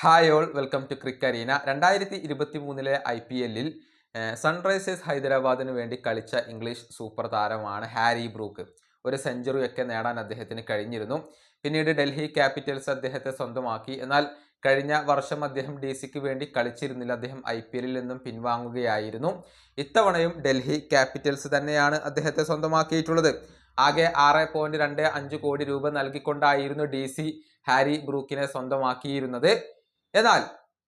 Hi all welcome to crick arena രണ്ടായിരത്തി ഇരുപത്തി മൂന്നിലെ ഐ പി എല്ലിൽ സൺറൈസേഴ്സ് ഹൈദരാബാദിന് വേണ്ടി കളിച്ച ഇംഗ്ലീഷ് സൂപ്പർ താരമാണ് ഹാരി ബ്രൂക്ക്. ഒരു സെഞ്ചുറിയൊക്കെ നേടാൻ അദ്ദേഹത്തിന് കഴിഞ്ഞിരുന്നു. പിന്നീട് ഡൽഹി ക്യാപിറ്റൽസ് അദ്ദേഹത്തെ സ്വന്തമാക്കി. എന്നാൽ കഴിഞ്ഞ വർഷം അദ്ദേഹം ഡി സിക്ക് വേണ്ടി കളിച്ചിരുന്നില്ല. അദ്ദേഹം ഐ പി എല്ലിൽ നിന്നും പിൻവാങ്ങുകയായിരുന്നു. ഇത്തവണയും ഡൽഹി ക്യാപിറ്റൽസ് തന്നെയാണ് അദ്ദേഹത്തെ സ്വന്തമാക്കിയിട്ടുള്ളത്. ആകെ ആറ് പോയിന്റ് രണ്ട് അഞ്ച് കോടി രൂപ നൽകിക്കൊണ്ടായിരുന്നു ഡി സി ഹാരി ബ്രൂക്കിനെ സ്വന്തമാക്കിയിരുന്നത്. എന്നാൽ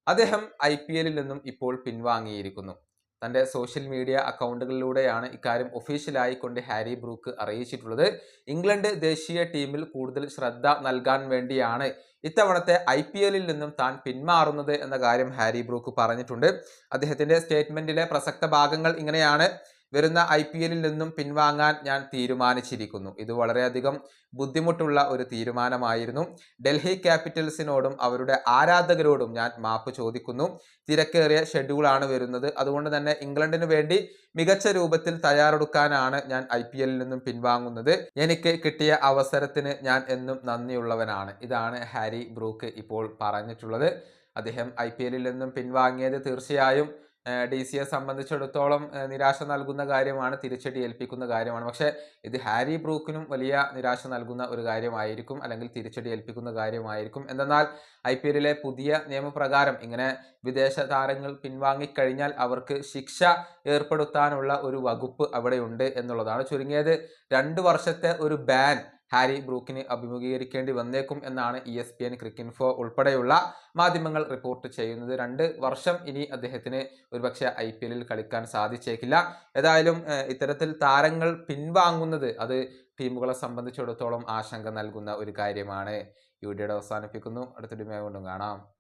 അദ്ദേഹം ഐ പി എല്ലിൽ നിന്നും ഇപ്പോൾ പിൻവാങ്ങിയിരിക്കുന്നു. തന്റെ സോഷ്യൽ മീഡിയ അക്കൗണ്ടുകളിലൂടെയാണ് ഇക്കാര്യം ഒഫീഷ്യലായി കൊണ്ട് ഹാരി ബ്രൂക്ക് അറിയിച്ചിട്ടുള്ളത്. ഇംഗ്ലണ്ട് ദേശീയ ടീമിൽ കൂടുതൽ ശ്രദ്ധ നൽകാൻ വേണ്ടിയാണ് ഇത്തവണത്തെ ഐ പി എല്ലിൽ നിന്നും താൻ പിന്മാറുന്നത് എന്ന കാര്യം ഹാരി ബ്രൂക്ക് പറഞ്ഞിട്ടുണ്ട്. അദ്ദേഹത്തിന്റെ സ്റ്റേറ്റ്മെന്റിലെ പ്രസക്ത ഭാഗങ്ങൾ ഇങ്ങനെയാണ്. വരുന്ന ഐ പി എല്ലിൽ നിന്നും പിൻവാങ്ങാൻ ഞാൻ തീരുമാനിച്ചിരിക്കുന്നു. ഇത് വളരെയധികം ബുദ്ധിമുട്ടുള്ള ഒരു തീരുമാനമായിരുന്നു. ഡൽഹി ക്യാപിറ്റൽസിനോടും അവരുടെ ആരാധകരോടും ഞാൻ മാപ്പ് ചോദിക്കുന്നു. തിരക്കേറിയ ഷെഡ്യൂളാണ് വരുന്നത്. അതുകൊണ്ട് തന്നെ ഇംഗ്ലണ്ടിന് വേണ്ടി മികച്ച രൂപത്തിൽ തയ്യാറെടുക്കാനാണ് ഞാൻ ഐ പി എല്ലിൽ നിന്നും പിൻവാങ്ങുന്നത്. എനിക്ക് കിട്ടിയ അവസരത്തിന് ഞാൻ എന്നും നന്ദിയുള്ളവനാണ്. ഇതാണ് ഹാരി ബ്രൂക്ക് ഇപ്പോൾ പറഞ്ഞിട്ടുള്ളത്. അദ്ദേഹം ഐ പി എല്ലിൽ നിന്നും പിൻവാങ്ങിയത് തീർച്ചയായും ഡി സിയെ സംബന്ധിച്ചിടത്തോളം നിരാശ നൽകുന്ന കാര്യമാണ് തിരിച്ചടി ഏൽപ്പിക്കുന്ന കാര്യമാണ്. പക്ഷേ ഇത് ഹാരി ബ്രൂക്കിനും വലിയ നിരാശ നൽകുന്ന ഒരു കാര്യമായിരിക്കും അല്ലെങ്കിൽ തിരിച്ചടി ഏൽപ്പിക്കുന്ന കാര്യമായിരിക്കും. എന്തെന്നാൽ ഐ പി എല്ലിലെ പുതിയ നിയമപ്രകാരം ഇങ്ങനെ വിദേശ താരങ്ങൾ പിൻവാങ്ങിക്കഴിഞ്ഞാൽ അവർക്ക് ശിക്ഷ ഏർപ്പെടുത്താനുള്ള ഒരു വകുപ്പ് അവിടെയുണ്ട് എന്നുള്ളതാണ്. ചുരുങ്ങിയത് രണ്ട് വർഷത്തെ ഒരു ബാൻ ഹാരി ബ്രൂക്കിന് അഭിമുഖീകരിക്കേണ്ടി വന്നേക്കും എന്നാണ് E S P N Cricinfo ഉൾപ്പെടെയുള്ള മാധ്യമങ്ങൾ റിപ്പോർട്ട് ചെയ്യുന്നത്. രണ്ട് വർഷം ഇനി അദ്ദേഹത്തിന് ഒരുപക്ഷെ ഐ പി എല്ലിൽ കളിക്കാൻ സാധിച്ചേക്കില്ല. ഏതായാലും ഇത്തരത്തിൽ താരങ്ങൾ പിൻവാങ്ങുന്നത് അത് ടീമുകളെ സംബന്ധിച്ചിടത്തോളം ആശങ്ക നൽകുന്ന ഒരു കാര്യമാണ്. ഈ വീഡിയോയുടെ അവസാനിപ്പിക്കുന്നു. അടുത്തൊരു കൊണ്ടും കാണാം.